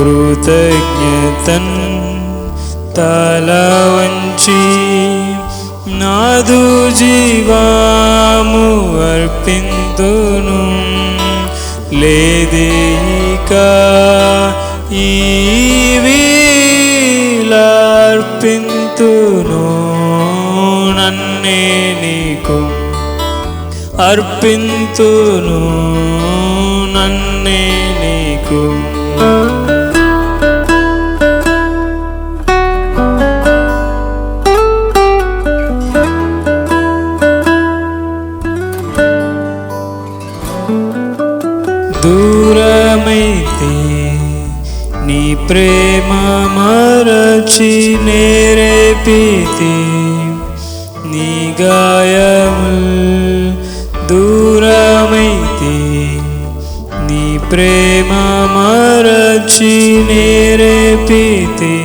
కృతజ్ఞతన్ తల వంచి నాదు జీవాము అర్పింతును లేదేక ఈ వీలార్పింతును నన్నే నీకు అర్పింతును నీ ప్రేమ మరచి నేరేపితి. నీ గాయముల్ దూరమైతి. నీ ప్రేమ మరచి నేరేపితి.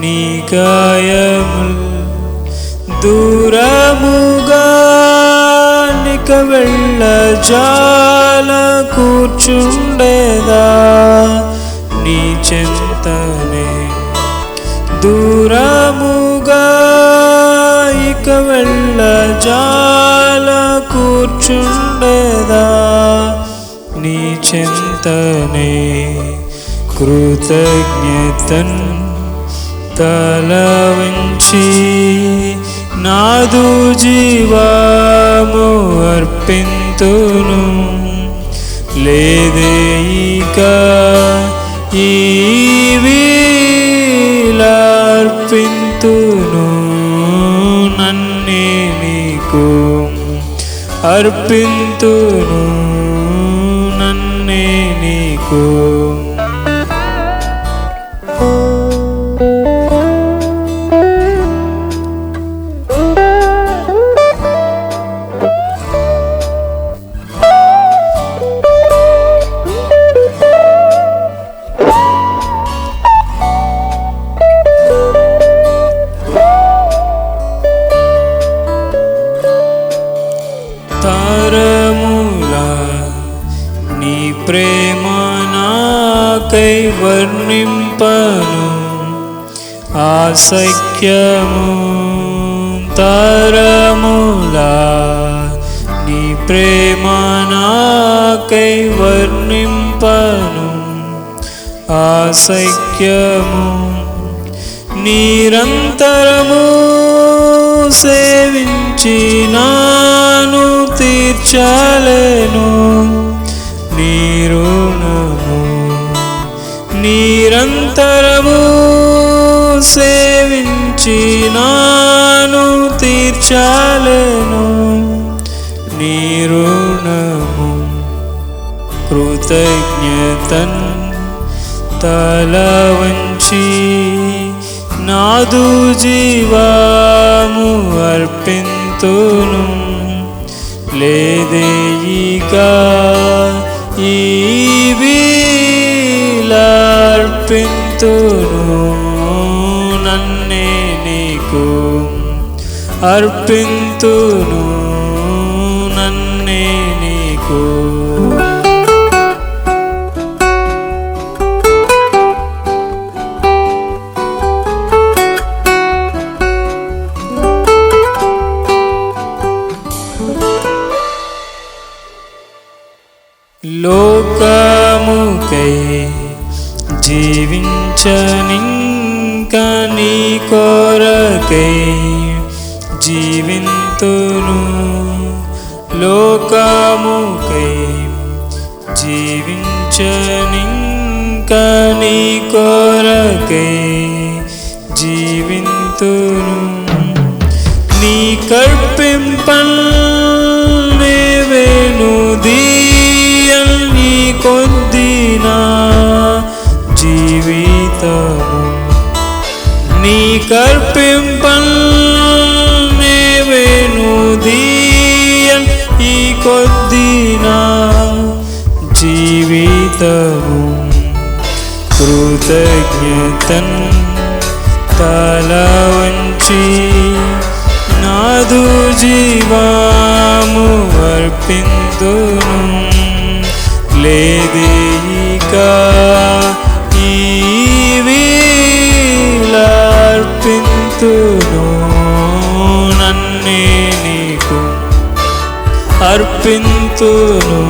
నీ గాయముల్ దూరముగా నిక వెళ్ళ జాల కూర్చుండేదా. నీ చెంతనే. దూరముగా ఇక వెళ్ళ జాల కూర్చుండేదా నీ చెంతనే. కృతజ్ఞతన్ తల వంచి నాదు జీవాము అర్పింతును. లేదే ఇక ఈ వీలార్పింతును నన్నే నీకు అర్పింతును నన్నే నీకు ప్రేమ నాకై వర్ణింపను ఆసఖ్యము తరములా నీ ప్రేమ నాకై వర్ణింపను ఆసఖ్యము నిరంతరము సేవించినాను తీర్చలేను సేవించి తీర్చాలేను నీరుణము కృతజ్ఞతన్ తల వంచి నాదు జీవాము అర్పింతును. లేదే ఇక ఈ వీలార్పింతును నన్నే నీకు అర్పింతును నన్నే నీకు. లోకముకై ఇంకా నీ కోరకై జీవింతును. లోకముకై జీవించనింక నీ కోరకై జీవింతును. నీ కర్పింపల్ నీ కర్పింపన్ నేవేను దీయల్ ఈ కొద్దినా జీవితము. కృతజ్ఞతన్ తల వంచి నాదు జీవాము అర్పిందును. నీకు అర్పింతును.